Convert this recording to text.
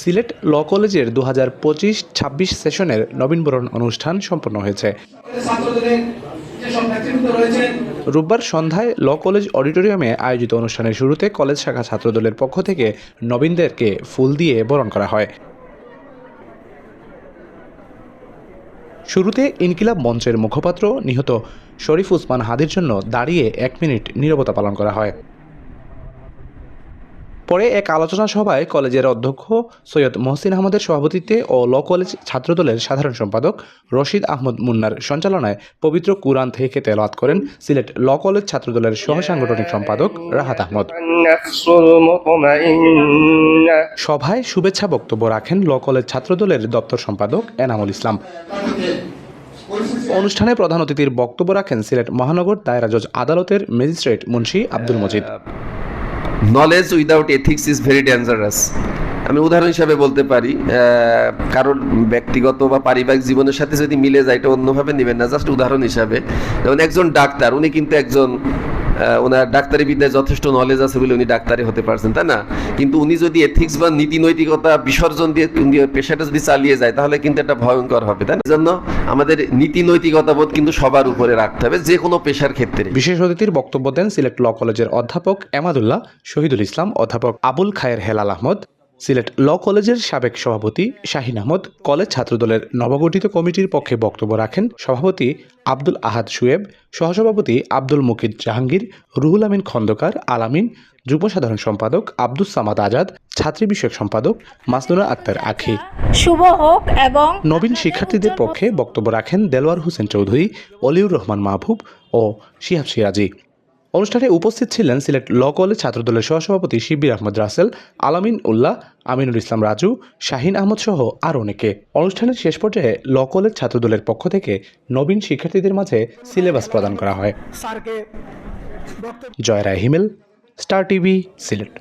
সিলেট ল কলেজের দু হাজার পঁচিশ ছাব্বিশ সেশনের নবীনবরণ অনুষ্ঠান সম্পন্ন হয়েছে। রোববার সন্ধ্যায় ল কলেজ অডিটোরিয়ামে আয়োজিত অনুষ্ঠানের শুরুতে কলেজ শাখা ছাত্রদলের পক্ষ থেকে নবীনদেরকে ফুল দিয়ে বরণ করা হয়। শুরুতে ইনকিলাব মঞ্চের মুখপাত্র নিহত শরীফ উসমান হাদির জন্য দাঁড়িয়ে এক মিনিট নীরবতা পালন করা হয়। পরে এক আলোচনা সভায় কলেজের অধ্যক্ষ সৈয়দ মহসিন আহমদের সভাপতিত্বে ও ল কলেজ ছাত্রদলের সাধারণ সম্পাদক রশিদ আহমদ মুন্নার সঞ্চালনায় পবিত্র কুরআন থেকে তেলাত করেন সিলেট ল কলেজ ছাত্রদলের সহ সাংগঠনিক সম্পাদক রাহাত আহমদ। সভায় শুভেচ্ছা বক্তব্য রাখেন ল কলেজ ছাত্রদলের দপ্তর সম্পাদক এনামুল ইসলাম। অনুষ্ঠানে প্রধান অতিথির বক্তব্য রাখেন সিলেট মহানগর দায়রা জজ আদালতের magistrate Munshi Abdul Majid. Knowledge without ethics is very dangerous আমি উদাহরণ হিসাবে বলতে পারি কারোর ব্যক্তিগত বা পারিবারিক জীবনের সাথে যদি মিলে যায়, এটা অন্যভাবে নেবেন না। জাস্ট উদাহরণ হিসাবে। যেমন একজন ডাক্তার, উনি কিন্তু একজন ওনার ডাক্তারি বিদ্যায় যথেষ্ট নলেজ আছে বলে উনি ডাক্তারি হতে পারছেন, তাই না? কিন্তু উনি যদি এথিক্স বা নীতি নৈতিকতা বিসর্জন দিয়ে পেশাটা যদি চালিয়ে যায়, তাহলে কিন্তু এটা ভয়ঙ্কর হবে, তাই না? জন্য আমাদের নীতি নৈতিকতা বোধ কিন্তু সবার উপরে রাখতে হবে, যে কোনো পেশার ক্ষেত্রে। বিশেষ অতিথির বক্তব্য দেন সিলেট ল কলেজের অধ্যাপক এমাদুল্লাহ শহীদুল ইসলাম, অধ্যাপক আবুল খায়ের হেলাল আহমদ সিলেট ল কলেজের সাবেক সভাপতি শাহিন আহমদ কলেজ ছাত্রদলের নবগঠিত কমিটির পক্ষে বক্তব্য রাখেন সভাপতি আব্দুল আহাদ সুয়েব সহসভাপতি আব্দুল মুকিদ জাহাঙ্গীর রুহুল আমিন খন্দকার আলামিন যুগ্ম সাধারণ সম্পাদক আব্দুস সামাদ আজাদ ছাত্রী বিষয়ক সম্পাদক মাসনুরা আক্তার আখি। শুভ হোক এবং নবীন শিক্ষার্থীদের পক্ষে বক্তব্য রাখেন দেলোয়ার হোসেন চৌধুরী অলিউর রহমান মাহবুব ও শিহাব সিরাজি। অনুষ্ঠানে উপস্থিত ছিলেন সিলেট ল কলেজ ছাত্রদলের সহসভাপতি শিবির আহমদ রাসেল আলামিন উল্লাহ আমিনুল ইসলাম রাজু শাহিন আহমদ সহ আর অনেকে। অনুষ্ঠানের শেষ পর্যায়ে ল কলেজ ছাত্রদলের পক্ষ থেকে নবীন শিক্ষার্থীদের মাঝে সিলেবাস প্রদান করা হয়। Joy Roy Himel Star TV Sylhet.